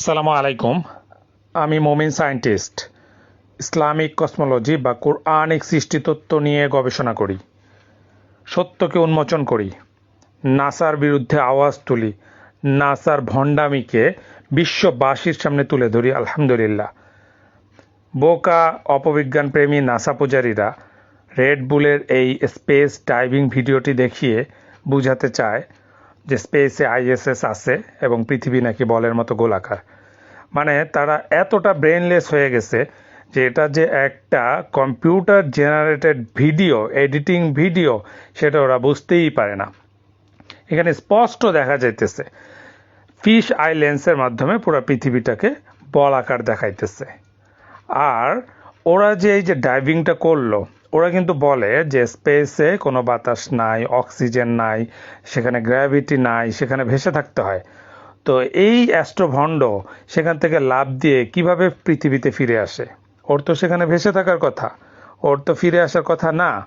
আসসালামু আলাইকুম। আমি মোমিন সায়েন্টিস্ট। ইসলামিক কসমোলজি বা কোরআনিক সৃষ্টিতত্ত্ব নিয়ে গবেষণা করি। সত্যকে উন্মোচন করি। নাসার বিরুদ্ধে আওয়াজ তুলি। নাসার ভণ্ডামিকে বিশ্ববাসীর সামনে তুলে ধরি, আলহামদুলিল্লাহ। বোকা অপবিজ্ঞান প্রেমী নাসা পূজারীরা রেড বুলের এই স্পেস ডাইভিং ভিডিওটি দেখিয়ে বুঝাতে চায় যে স্পেসে আইএসএস আছে এবং পৃথিবী নাকি বলের মতো গোলাকার। মানে তারা এতটা ব্রেনলেস হয়ে গেছে যে এটা যে একটা computer generated video editing video সেটা ওরা বুঝতেই পারে না। এখানে স্পষ্ট দেখা যাইতেছে ফিশ আই লেন্সের মাধ্যমে পুরো পৃথিবীটাকে বল আকার দেখাইতেছে। আর ওরা যে এই যে ডাইভিংটা করল ওরা কিন্তু বলে যে স্পেসে কোনো বাতাস নাই, অক্সিজেন নাই, সেখানে গ্র্যাভিটি নাই, সেখানে ভেসে থাকতে হয়। তো এই অ্যাস্ট্রোভণ্ড সেখান থেকে লাভ দিয়ে কীভাবে পৃথিবীতে ফিরে আসে? ওর তো সেখানে ভেসে থাকার কথা। ওর তো ফিরে আসার কথা না।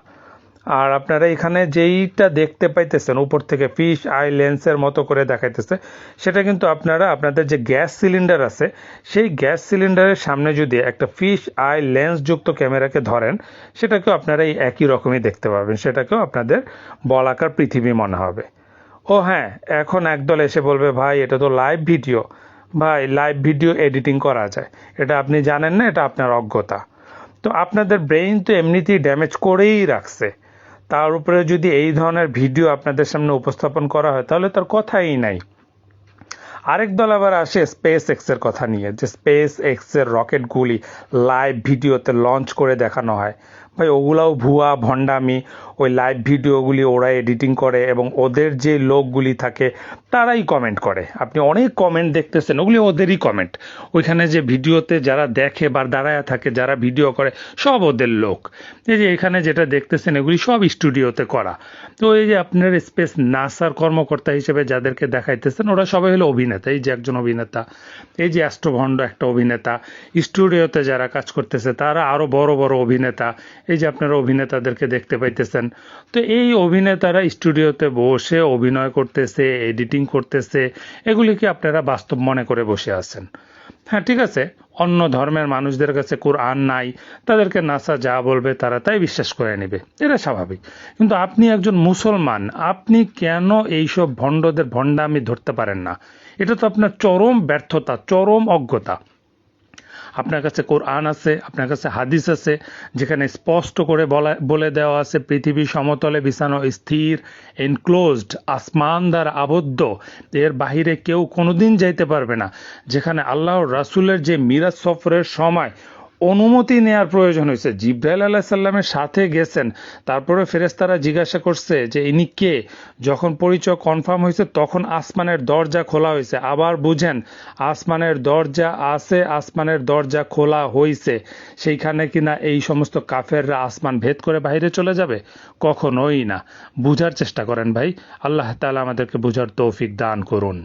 আর আপনারা এখানে যেইটা দেখতে পাইতেছেন, উপর থেকে ফিশ আই লেন্সের মতো করে দেখাইতেছে, সেটা কিন্তু আপনারা, আপনাদের যে গ্যাস সিলিন্ডার আছে, সেই গ্যাস সিলিন্ডারের সামনে যদি একটা ফিশ আই লেন্স যুক্ত ক্যামেরাকে ধরেন, সেটাকেও আপনারা এই একই রকমই দেখতে পাবেন। সেটাকেও আপনাদের বলাকার পৃথিবী মনে হবে। ও হ্যাঁ এখন একদল এসে বলবে, ভাই, এটা তো লাইভ ভিডিও ভাই লাইভ ভিডিও এডিটিং করা যায়। এটা আপনি জানেন না, এটা আপনার অজ্ঞতা। তো আপনাদের ব্রেইন তো এমনিতেই ড্যামেজ করেই রাখছে। তার উপরে যদি এই ধরনের ভিডিও আপনাদের সামনে উপস্থাপন করা হয়, তাহলে তার কথাই নাই। আরেক দল আবার আসে স্পেস এক্সের কথা নিয়ে, যে স্পেস এক্সের রকেটগুলি লাইভ ভিডিওতে লঞ্চ করে দেখানো হয়। ভাই, ওগুলাও ভুয়া, ভণ্ডামি। ওই লাইভ ভিডিওগুলি ওরা এডিটিং করে এবং ওদের যে লোকগুলি থাকে, তারাই কমেন্ট করে। আপনি অনেক কমেন্ট দেখতেছেন, ওগুলি ওদেরই কমেন্ট ওইখানে যে ভিডিওতে যারা দেখে বা দাঁড়ায় থাকে, যারা ভিডিও করে, সব ওদের লোক। এই যে এখানে যেটা দেখতেছেন, এগুলি সব স্টুডিওতে করা। তো এই যে আপনার স্পেস নাসার কর্মকর্তা হিসেবে যাদেরকে দেখাইতেছেন, ওরা সবাই হলো অভিনেতা। এই যে একজন অভিনেতা, এই যে অ্যাস্ট্রভণ্ড একটা অভিনেতা স্টুডিওতে যারা কাজ করতেছে, তারা আরও বড় বড় অভিনেতা। এই যে আপনারা অভিনেতাদেরকে দেখতে পাইতেছেন তো এই অভিনেতারা স্টুডিওতে বসে অভিনয় করতেছে, এডিটিং করতেছে এগুলিকে আপনারা বাস্তব মনে করে বসে আছেন? হ্যাঁ ঠিক আছে। অন্য ধর্মের মানুষদের কাছে কোরআন নাই, তাদেরকে নাসা যা বলবে তারা তাই বিশ্বাস করে নেবে। এটা স্বাভাবিক। কিন্তু আপনি একজন মুসলমান, আপনি কেন এইসব ভণ্ডদের ভণ্ডামি ধরতে পারেন না? এটা তো আপনার চরম ব্যর্থতা, চরম অজ্ঞতা। আপনার কাছে কোরআন আছে, আপনার কাছে হাদিস আছে, যেখানে স্পষ্ট করে বলা, বলে দেওয়া আছে, পৃথিবী সমতলে বিছানো স্থির এনক্লোজড আসমান দ্বারা আবদ্ধ। এর বাহিরে কেউ কোনোদিন যাইতে পারবে না। যেখানে আল্লাহ রাসুলের যে মিরাজ সফরের সময় অনুমতি নেয়ার প্রয়োজন হয়েছে। জিব্রাইল আল্লাহ সাল্লামের সাথে গেছেন। তারপরে ফেরেস্তারা জিজ্ঞাসা করছে যে, ইনি কে? যখন পরিচয় কনফার্ম হয়েছে, তখন আসমানের দরজা খোলা হয়েছে। আবার বুঝেন, আসমানের দরজা আছে, আসমানের দরজা খোলা হয়েছে সেইখানে কিনা এই সমস্ত কাফেররা আসমান ভেদ করে বাইরে চলে যাবে? কখনোই না। বুঝার চেষ্টা করেন ভাই। আল্লাহ তালা আমাদেরকে বুঝার তৌফিক দান করুন।